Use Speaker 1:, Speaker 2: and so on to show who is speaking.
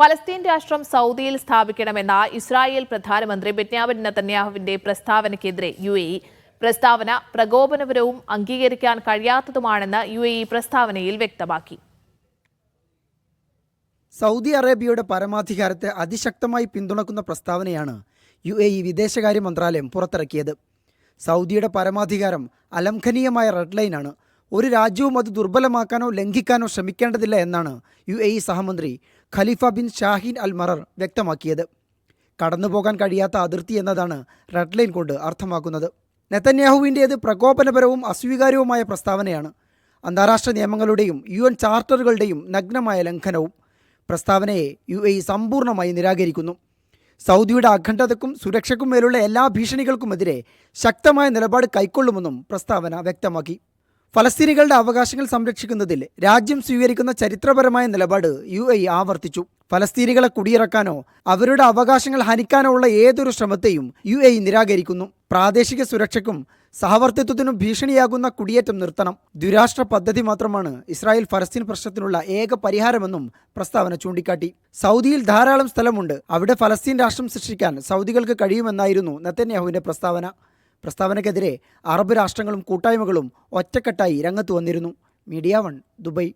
Speaker 1: Palestine രാഷ്ട്രം സൗദിയിൽ സ്ഥാപിക്കണമെന്ന ഇസ്രായേൽ പ്രധാനമന്ത്രി ബെന്യാമിൻ നെതന്യാഹുവിന്റെ പ്രസ്താവനയ്ക്കെതിരെ യു എ പ്രസ്താവന പ്രകോപനപരവും അംഗീകരിക്കാൻ കഴിയാത്തതുമാണെന്ന് യു എ പ്രസ്താവനയിൽ വ്യക്തമാക്കി.
Speaker 2: സൗദി അറേബ്യയുടെ പരമാധികാരത്തെ അതിശക്തമായി പിന്തുണക്കുന്ന പ്രസ്താവനയാണ് യു എ ഇ വിദേശകാര്യ മന്ത്രാലയം പുറത്തിറക്കിയത്. സൗദിയുടെ പരമാധികാരം അലംഘനീയമായ റെഡ് ലൈനാണ് ഒരു രാജ്യവും അത് ദുർബലമാക്കാനോ ലംഘിക്കാനോ ശ്രമിക്കേണ്ടതില്ല എന്നാണ് യു എ ഇ സഹമന്ത്രി ഖലീഫ ബിൻ ഷാഹിൻ അൽ മറർ വ്യക്തമാക്കിയത്. കടന്നുപോകാൻ കഴിയാത്ത അതിർത്തി എന്നതാണ് റെഡ് ലൈൻ കൊണ്ട് അർത്ഥമാക്കുന്നത്. നെത്തന്യാഹുവിന്റേത് പ്രകോപനപരവും അസ്വീകാര്യവുമായ പ്രസ്താവനയാണ്. അന്താരാഷ്ട്ര നിയമങ്ങളുടെയും യു എൻ ചാർട്ടറുകളുടെയും നഗ്നമായ ലംഘനവും പ്രസ്താവനയെ യു എ സമ്പൂർണമായി നിരാകരിക്കുന്നു. സൗദിയുടെ അഖണ്ഡതക്കും സുരക്ഷയ്ക്കും മേലുള്ള എല്ലാ ഭീഷണികൾക്കുമെതിരെ ശക്തമായ നിലപാട് കൈക്കൊള്ളുമെന്നും പ്രസ്താവന വ്യക്തമാക്കി. ഫലസ്തീനികളുടെ അവകാശങ്ങൾ സംരക്ഷിക്കുന്നതിൽ രാജ്യം സ്വീകരിക്കുന്ന ചരിത്രപരമായ നിലപാട് യു ആവർത്തിച്ചു. ഫലസ്തീനികളെ കുടിയിറക്കാനോ അവരുടെ അവകാശങ്ങൾ ഹനിക്കാനോ ഉള്ള ഏതൊരു ശ്രമത്തെയും യു നിരാകരിക്കുന്നു. പ്രാദേശിക സുരക്ഷയ്ക്കും സഹവർത്തിത്വത്തിനും ഭീഷണിയാകുന്ന കുടിയേറ്റം നിർത്തണം. ദ്വിരാഷ്ട്ര പദ്ധതി മാത്രമാണ് ഇസ്രായേൽ ഫലസ്തീൻ പ്രശ്നത്തിനുള്ള ഏക പരിഹാരമെന്നും പ്രസ്താവന ചൂണ്ടിക്കാട്ടി. സൗദിയിൽ ധാരാളം സ്ഥലമുണ്ട്. അവിടെ ഫലസ്തീൻ രാഷ്ട്രം സൃഷ്ടിക്കാൻ സൗദികൾക്ക് കഴിയുമെന്നായിരുന്നു നെത്തന്യാഹുവിന്റെ പ്രസ്താവന. പ്രസ്താവനയ്ക്കെതിരെ അറബ് രാഷ്ട്രങ്ങളും കൂട്ടായ്മകളും ഒറ്റക്കെട്ടായി രംഗത്ത് വന്നിരുന്നു. Media one Dubai.